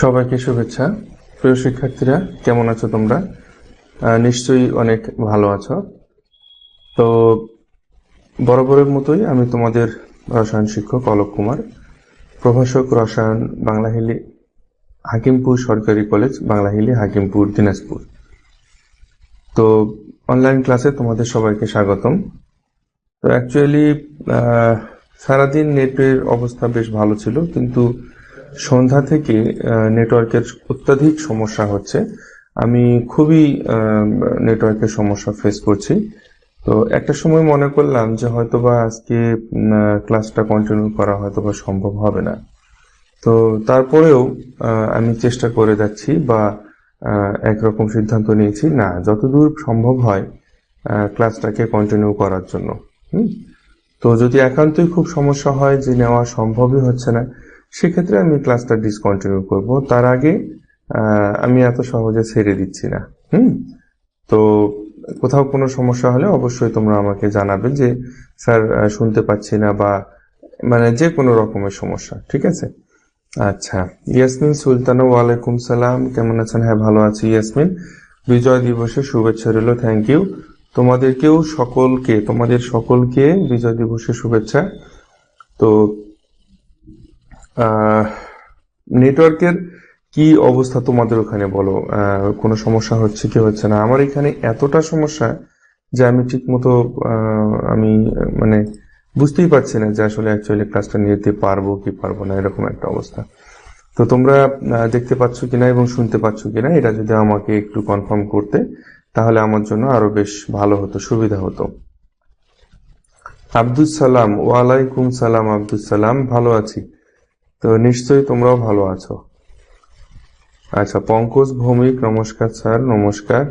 সবাইকে শুভেচ্ছা। প্রিয় শিক্ষার্থীরা, কেমন আছো তোমরা? নিশ্চয়ই অনেক ভালো আছো। তো, বরাবরের মতোই আমি তোমাদের রসায়ন শিক্ষক অলোক কুমার, প্রভাষক রসায়ন বাংলাহিলি হাকিমপুর সরকারি কলেজ, বাংলাহিলি হাকিমপুর দিনাজপুর। তো অনলাইন ক্লাসে তোমাদের সবাইকে স্বাগতম। তো অ্যাকচুয়ালি সারাদিন নেটের অবস্থা বেশ ভালো ছিল, কিন্তু সন্ধ্যা থেকে নেটওয়ার্কের অত্যাধিক সমস্যা হচ্ছে। আমি খুবই নেটওয়ার্কের সমস্যা ফেস করছি। তো একটা সময় মনে করলাম যে হয়তোবা আজকে ক্লাসটা কন্টিনিউ করা হয়তোবা সম্ভব হবে না। তো তারপরেও আমি চেষ্টা করে যাচ্ছি বা একরকম সিদ্ধান্ত নিয়েছি, না, যতদূর সম্ভব হয় ক্লাসটাকে কন্টিনিউ করার জন্য। হুম? তো যদি একান্তই খুব সমস্যা হয় যে নেওয়া সম্ভবই হচ্ছে না সেক্ষেত্রে আমি ক্লাসটা ডিসকন্টিনিউ করব। তার আগে আমি এত সহজে ছেড়ে দিচ্ছি না। হুম? তো কোথাও কোনো সমস্যা হলে অবশ্যই তোমরা আমাকে জানাবে যে, স্যার শুনতে পাচ্ছি না বা মানে যে কোনো রকমের সমস্যা, ঠিক আছে? আচ্ছা। ইয়াসমিন সুলতানা, ওয়ালাইকুম সালাম। কেমন আছেন? হ্যাঁ ভালো আছি ইয়াসমিন। বিজয় দিবসের শুভেচ্ছা রইল থ্যাংক ইউ তোমাদেরকেও সকলকে, তোমাদের সকলকে বিজয় দিবসের শুভেচ্ছা। তো নেটওয়ার্কের কি অবস্থা তোমাদের ওখানে বলো? কোনো সমস্যা হচ্ছে কি হচ্ছে না? আমার এখানে এতটা সমস্যা যে আমি ঠিক মতো আমি মানে বুঝতেই পারছি না যে আসলে অ্যাকচুয়ালি ক্লাসটা নিতে পারব কি পারব না, এরকম একটা অবস্থা। তো তোমরা দেখতে পাচ্ছ কিনা এবং শুনতে পাচ্ছ কিনা, এটা যদি আমাকে একটু কনফার্ম করতে, তাহলে আমার জন্য আরও বেশ ভালো হতো, সুবিধা হতো। আব্দুল সালাম, ওয়ালাইকুম সালাম আব্দুল সালাম, ভালো আছি। তো নিশ্চয়ই তোমরাও ভালো আছো। আচ্ছা পঙ্কজ ভৌমিক, নমস্কার স্যার, নমস্কার।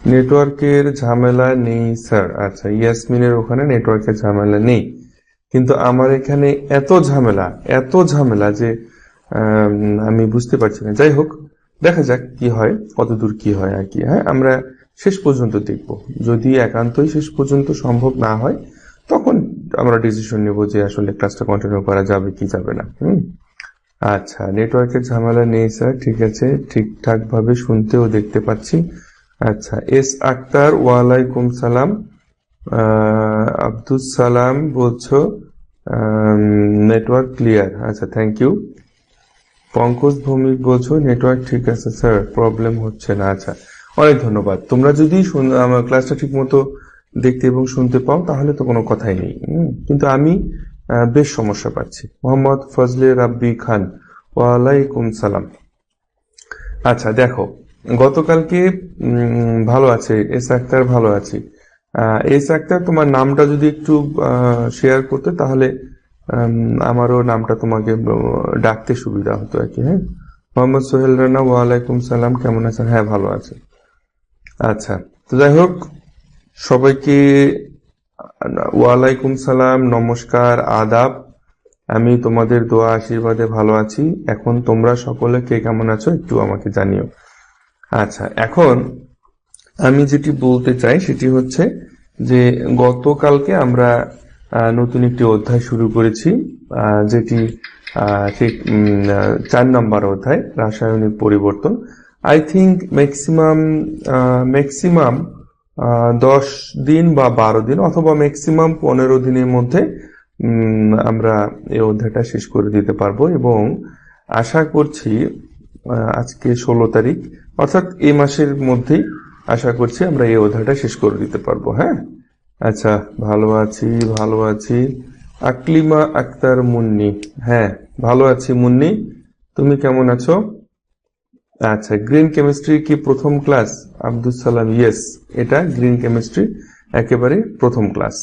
নেটওয়ার্কের ঝামেলা নেই, স্যার। আচ্ছা ইয়াসমিনের ওখানে নেটওয়ার্কের ঝামেলা নেই। কিন্তু আমার এখানে এত ঝামেলা এত ঝামেলা যে, আমি বুঝতে পারছি না। যাই হোক, দেখা যাক কি হয়, কতদূর কি হয় আর কি। হ্যাঁ আমরা শেষ পর্যন্ত দেখব। যদি একান্তই শেষ পর্যন্ত সম্ভব না হয়, তখন আমরা ডিসিশন নেব যে আসলে ক্লাসটা কন্টিনিউ করা যাবে কি যাবে না। হুম? আচ্ছা নেটওয়ার্কের ঝামেলা নেই স্যার ঠিক আছে। ঠিকঠাক ভাবে শুনতেও দেখতে পাচ্ছি। আচ্ছা এস আক্তার, ওয়ালাইকুম সালাম। আব্দুল সালাম বলছো নেটওয়ার্ক ক্লিয়ার আচ্ছা থ্যাংক ইউ পঙ্কজ ভৌমিক বলছো নেটওয়ার্ক ঠিক আছে স্যার প্রবলেম হচ্ছে না। আচ্ছা অনেক ধন্যবাদ। তোমরা যদি আমার ক্লাসটা ঠিক মতো দেখতে এবং শুনতে পাও, তাহলে তো কোনো কথাই নেই। কিন্তু আমি বেশ সমস্যা পাচ্ছি। মোহাম্মদ ফজলে রাব্বি খান, ওয়ালাইকুম সালাম। আচ্ছা দেখো, গতকালকে ভালো আছে, এস আক্তার ভালো আছি। এস আক্তার, তোমার নামটা যদি একটু শেয়ার করতে, তাহলে আমারও নামটা তোমাকে ডাকতে সুবিধা হতো আর কি হ্যাঁ? মোহাম্মদ সোহেল রানা, ওয়ালাইকুম সালাম, কেমন আছেন? হ্যাঁ ভালো আছে। আচ্ছা তো যাই হোক সবাইকে ওয়ালাইকুম সালাম, নমস্কার, আদাব। আমি তোমাদের দোয়া আশীর্বাদে ভালো আছি। এখন তোমরা সকলে কে কেমন আছো একটু আমাকে জানিও। আচ্ছা এখন আমি যেটি বলতে চাই সেটি হচ্ছে যে গতকালকে আমরা নতুন একটি অধ্যায় শুরু করেছি যেটি ঠিক চার নম্বর অধ্যায়, রাসায়নিক পরিবর্তন। আই থিঙ্ক ম্যাক্সিমাম ম্যাক্সিমাম দশ দিন বা বারো দিন অথবা ম্যাক্সিমাম পনেরো দিনের মধ্যে আমরা এই অধ্যায়টা শেষ করে দিতে পারব এবং আশা করছি আজকে ষোলো তারিখ, অর্থাৎ এই মাসের মধ্যেই আশা করছি আমরা এই অধ্যায়টা শেষ করে দিতে পারব হ্যাঁ? আচ্ছা ভালো আছি ভালো আছি। আকলিমা আক্তার মুন্নি হ্যাঁ ভালো আছি মুন্নি। তুমি কেমন আছো? আচ্ছা গ্রিন কেমিস্ট্রি কি প্রথম ক্লাস আব্দুল সালাম ইয়েস এটা গ্রিন কেমিস্ট্রি একেবারে প্রথম ক্লাস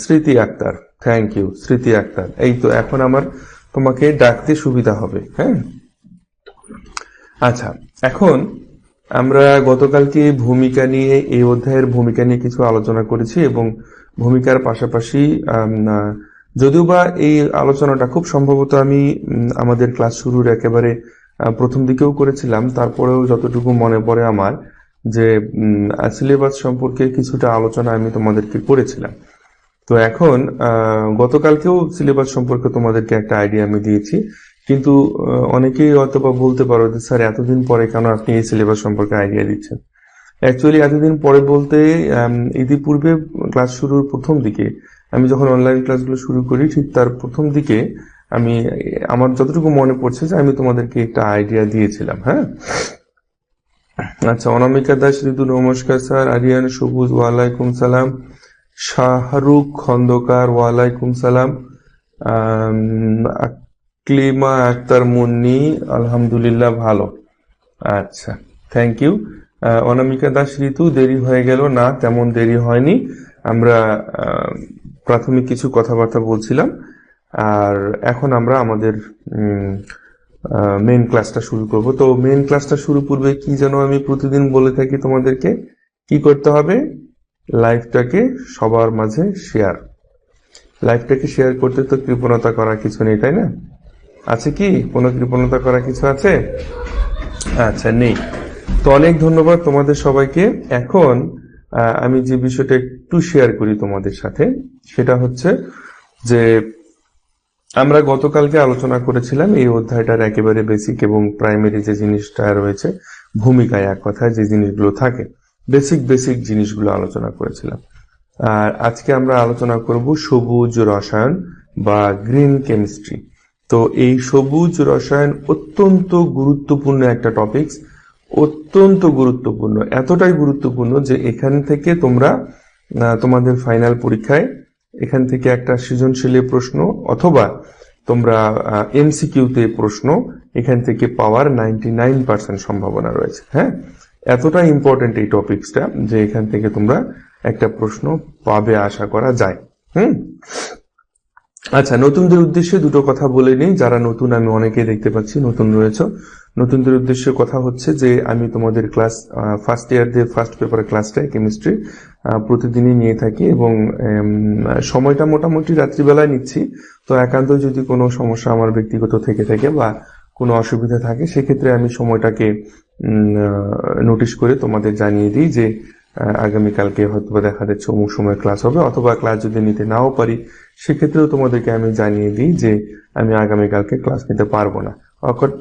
স্মৃতি আক্তার থ্যাংক ইউ স্মৃতি আক্তার। এই তো এখন আমার তোমাকে ডাকতে সুবিধা হবে হ্যাঁ? আচ্ছা এখন আমরা গতকালকে ভূমিকা নিয়ে, এই অধ্যায়ের ভূমিকা নিয়ে কিছু আলোচনা করেছি এবং ভূমিকার পাশাপাশি যদিও বা এই আলোচনাটা খুব সম্ভবত আমি আমাদের ক্লাস শুরুর একেবারে প্রথম দিকেও করেছিলাম, তারপরেও যতটুকু মনে পড়ে আমার যে সিলেবাস সম্পর্কে কিছুটা আলোচনা আমি তোমাদেরকে করেছিলাম। তো এখন গতকালকেও সিলেবাস সম্পর্কে তোমাদেরকে একটা আইডিয়া আমি দিয়েছি, কিন্তু অনেকেই অথবা বলতে পারো যে, স্যার, এতদিন পরে কেন আপনি এই সিলেবাস সম্পর্কে আইডিয়া দিচ্ছেন? অ্যাকচুয়ালি এতদিন পরে বলতে ইতিপূর্বে ক্লাস শুরুর প্রথম দিকে, আমি যখন অনলাইন ক্লাসগুলো শুরু করি, ঠিক তার প্রথম দিকে আমি আমার যতটুকু মনে পড়ছে যে আমি তোমাদেরকে একটা আইডিয়া দিয়েছিলাম হ্যাঁ? আচ্ছা অনামিকা দাস ঋতু নমস্কার স্যার আরিয়ান সবুজ ওয়ালাইকুম সালাম শাহরুখ খন্দকার ওয়ালাইকুম সালাম আম, আকলিমা আক্তার মুন্নি আলহামদুলিল্লাহ ভালো। আচ্ছা থ্যাংক ইউ অনামিকা দাস ঋতু দেরি হয়ে গেল। না তেমন দেরি হয়নি। আমরা প্রাথমিক কিছু কথাবার্তা বলছিলাম। আর এখন আমরা আমাদের মেন ক্লাসটা শুরু করব। তো মেন ক্লাসটা শুরু পূর্বে কি যেন আমি প্রতিদিন বলে থাকি তোমাদেরকে, কি করতে হবে? লাইফটাকে সবার মাঝে শেয়ার লাইফটাকে শেয়ার করতে তো কৃপণতা করা কিছু নেই, তাই না? আছে কি? কোনো কৃপণতা করা কিছু আছে? আচ্ছা নেই। তো অনেক ধন্যবাদ তোমাদের সবাইকে। এখন আমি যে বিষয়টা একটু শেয়ার করি তোমাদের সাথে, সেটা হচ্ছে যে আমরা গতকালকে আলোচনা করেছিলাম এই অধ্যায়টার একেবারে বেসিক এবং প্রাইমারি যে জিনিসটা রয়েছে ভূমিকায় এক কথায় যে জিনিসগুলো থাকে বেসিক বেসিক জিনিসগুলো আলোচনা করেছিলাম। আর আজকে আমরা আলোচনা করব সবুজ রসায়ন বা গ্রিন কেমিস্ট্রি তো এই সবুজ রসায়ন অত্যন্ত গুরুত্বপূর্ণ একটা টপিকস অত্যন্ত গুরুত্বপূর্ণ, এতটাই গুরুত্বপূর্ণ যে এখান থেকে তোমরা তোমাদের ফাইনাল পরীক্ষায় এখান থেকে একটা সৃজনশীলের প্রশ্ন অথবা তোমরা এমসিকিউতে প্রশ্ন, এখান থেকে পাওয়ার নাইনটি নাইন পার্সেন্ট সম্ভাবনা রয়েছে হ্যাঁ? এতটা ইম্পর্টেন্ট এই টপিকসটা যে এখান থেকে তোমরা একটা প্রশ্ন পাবে আশা করা যায়, হুম? আচ্ছা নতুনদের উদ্দেশ্যে দুটো কথা বলে নিই। যারা নতুন, আমি অনেকেই দেখতে পাচ্ছি, নতুন রয়েছে। নতুনদের উদ্দেশ্যে কথা হচ্ছে যে, আমি তোমাদের ক্লাস ফার্স্ট ইয়ারদের ফার্স্ট পেপার ক্লাসটা কেমিস্ট্রি প্রতিদিনই নিয়ে থাকি এবং সময়টা মোটামুটি রাত্রিবেলায় নিচ্ছি। তো একান্ত যদি কোনো সমস্যা আমার ব্যক্তিগত থেকে থাকে বা কোনো অসুবিধা থাকে, সেক্ষেত্রে আমি সময়টাকে নোটিশ করে তোমাদের জানিয়ে দিই যে আগামীকালকে হয়তো বা দেখা যাচ্ছে অমুক সময় ক্লাস হবে, অথবা ক্লাস যদি নিতে নাও পারি, সেক্ষেত্রেও তোমাদেরকে আমি জানিয়ে দিই যে, আমি আগামীকালকে ক্লাস নিতে পারব না।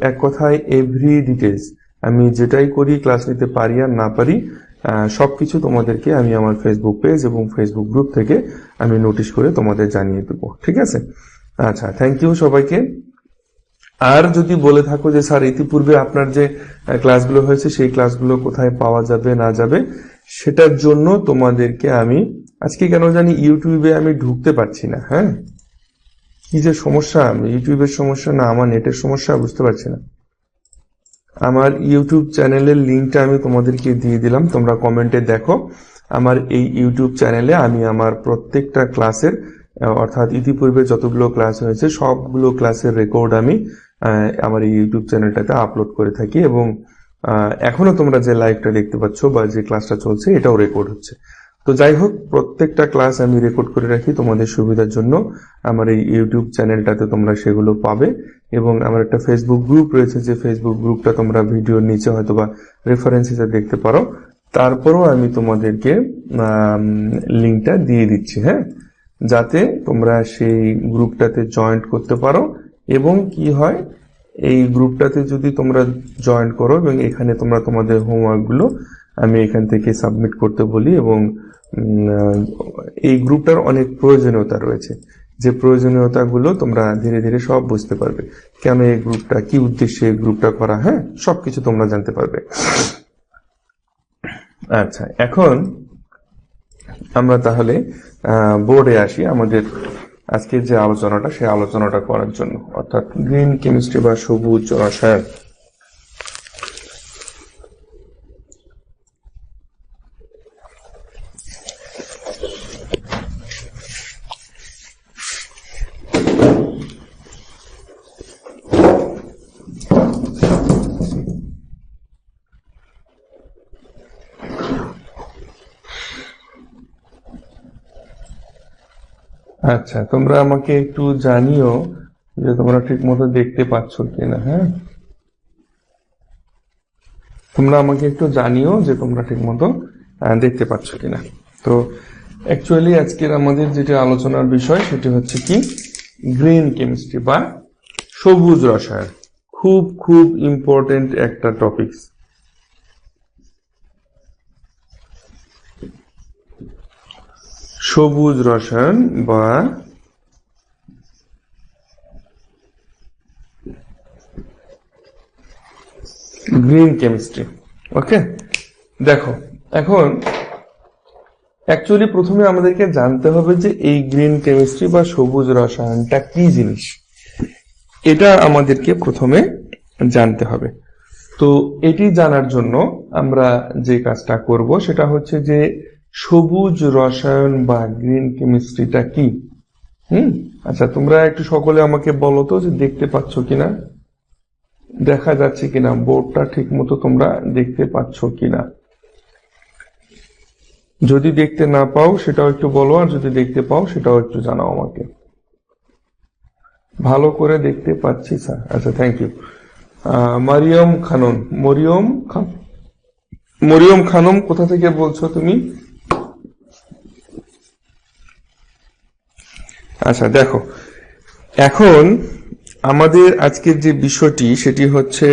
এক কথায় এভরি ডিটেলস আমি যেটাই করি ক্লাস নিতে পারি আর না পারি আহ, সবকিছু তোমাদেরকে আমি আমার ফেসবুক পেজ এবং ফেসবুক গ্রুপ থেকে আমি নোটিশ করে তোমাদের জানিয়ে দেবো ঠিক আছে? আচ্ছা থ্যাংক ইউ সবাইকে। আর যদি বলে থাকো যে স্যার ইতিপূর্বে আপনার যে ক্লাসগুলো হয়েছে সেই ক্লাসগুলো কোথায় পাওয়া যাবে না যাবে? সেটার জন্য তোমাদেরকে আমি আজকে কেন জানি ইউটিউবে আমি ঢুকতে পারছি না হ্যাঁ? কি যে সমস্যা ইউটিউবের সমস্যা না আমার নেটের সমস্যা বুঝতে পারছি না। আমার ইউটিউব চ্যানেলের লিঙ্কটা আমি তোমাদেরকে দিয়ে দিলাম তোমরা কমেন্টে দেখো। আমার এই ইউটিউব চ্যানেলে আমি আমার প্রত্যেকটা ক্লাসের অর্থাৎ ইতিপূর্বে যতগুলো ক্লাস হয়েছে সবগুলো ক্লাসের রেকর্ড আমি আমার এই ইউটিউব চ্যানেলটাতে আপলোড করে থাকি এবং আহ, এখনও তোমরা যে লাইভটা দেখতে পাচ্ছ বা যে ক্লাসটা চলছে এটাও রেকর্ড হচ্ছে। তো যাই হোক, প্রত্যেকটা ক্লাস আমি রেকর্ড করে রাখি তোমাদের সুবিধার জন্য। আমার এই ইউটিউব চ্যানেলটাতে তোমরা সেগুলো পাবে এবং আমার একটা ফেসবুক গ্রুপ রয়েছে, যে ফেসবুক গ্রুপটা তোমরা ভিডিওর নিচে হয়তো বা রেফারেন্স হিসেবে দেখতে পারো। তারপরও আমি তোমাদেরকে লিঙ্কটা দিয়ে দিচ্ছি হ্যাঁ? যাতে তোমরা সেই গ্রুপটাতে জয়েন্ট করতে পারো এবং কি হয়, এই গ্রুপটাতে যদি তোমরা জয়েন করো এবং এখানে তোমরা তোমাদের হোমওয়ার্কগুলো আমি এখান থেকে সাবমিট করতে বলি এবং এই গ্রুপটার অনেক প্রয়োজনীয়তা রয়েছে। যে প্রয়োজনীয়তাগুলো তোমরা ধীরে ধীরে সব বুঝতে পারবে। কেন এই গ্রুপটা, কি উদ্দেশ্যে এই গ্রুপটা করা হ্যাঁ? সবকিছু তোমরা জানতে পারবে। আচ্ছা এখন আমরা তাহলে বোর্ডে আসি আমাদের আজকের যে আলোচনাটা, সেই আলোচনাটা করার জন্য। অর্থাৎ গ্রিন কেমিস্ট্রি বা সবুজ রসায়ন আচ্ছা তোমরা আমাকে একটু জানিও যে তোমরা ঠিক মতো দেখতে পাচ্ছ কিনা হ্যাঁ? তোমরা আমাকে একটু জানিও যে তোমরা ঠিক মতো দেখতে পাচ্ছ কিনা। তো অ্যাকচুয়ালি আজকের আমাদের যেটা আলোচনার বিষয় সেটি হচ্ছে কি? গ্রিন কেমিস্ট্রি বা সবুজ রসায়ন। খুব খুব ইম্পর্টেন্ট একটা টপিকস সবুজ রসায়ন বা গ্রিন কেমিস্ট্রি। ওকে? দেখো, এখন অ্যাকচুয়ালি প্রথমে আমাদেরকে জানতে হবে যে এই গ্রিন কেমিস্ট্রি বা সবুজ রসায়নটা কি জিনিস। এটা আমাদেরকে প্রথমে জানতে হবে। তো এটি জানার জন্য আমরা যে কাজটা করব সেটা হচ্ছে যে সবুজ রসায়ন বা গ্রিন কেমিস্ট্রিটা কি? হুম? আচ্ছা তোমরা একটু সকলে আমাকে বলো তো যে দেখতে পাচ্ছ কিনা? দেখা যাচ্ছে কিনা? বোর্ডটা ঠিক মতো তোমরা দেখতে পাচ্ছ কিনা? যদি দেখতে না পাও, সেটাও একটু বলো, আর যদি দেখতে পাও, সেটাও একটু জানাও আমাকে। ভালো করে দেখতে পাচ্ছি, স্যার। আচ্ছা থ্যাংক ইউ মারিয়ম খানন। মরিয়ম খান মরিয়ম খানম, কোথা থেকে বলছো তুমি? আচ্ছা দেখো। এখন আমাদের আজকের যে বিষয়টি, সেটি হচ্ছে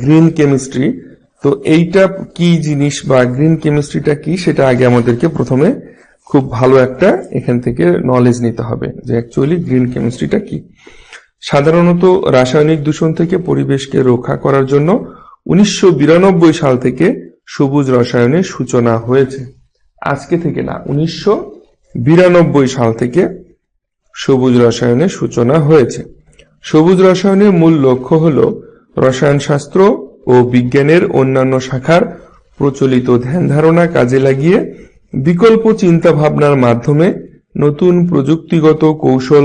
গ্রিন কেমিস্ট্রি তো এইটা কি জিনিস বা গ্রিন কেমিস্ট্রিটা কি, সেটা আগে আমাদেরকে প্রথমে খুব ভালো একটা এখান থেকে নলেজ নিতে হবে যে অ্যাকচুয়ালি গ্রিন কেমিস্ট্রিটা কি। সাধারণত রাসায়নিক দূষণ থেকে পরিবেশকে রক্ষা করার জন্য উনিশশো বিরানব্বই সাল থেকে সবুজ রসায়নের সূচনা হয়েছে। আজকে থেকে না, উনিশশো সাল থেকে সবুজ রসায়নের সূচনা হয়েছে। সবুজ রসায়নের মূল লক্ষ্য হল রসায়নশাস্ত্র ও বিজ্ঞানের অন্যান্য শাখার প্রচলিত ধ্যান ধারণা কাজে লাগিয়ে বিকল্প চিন্তা ভাবনার মাধ্যমে নতুন প্রযুক্তিগত কৌশল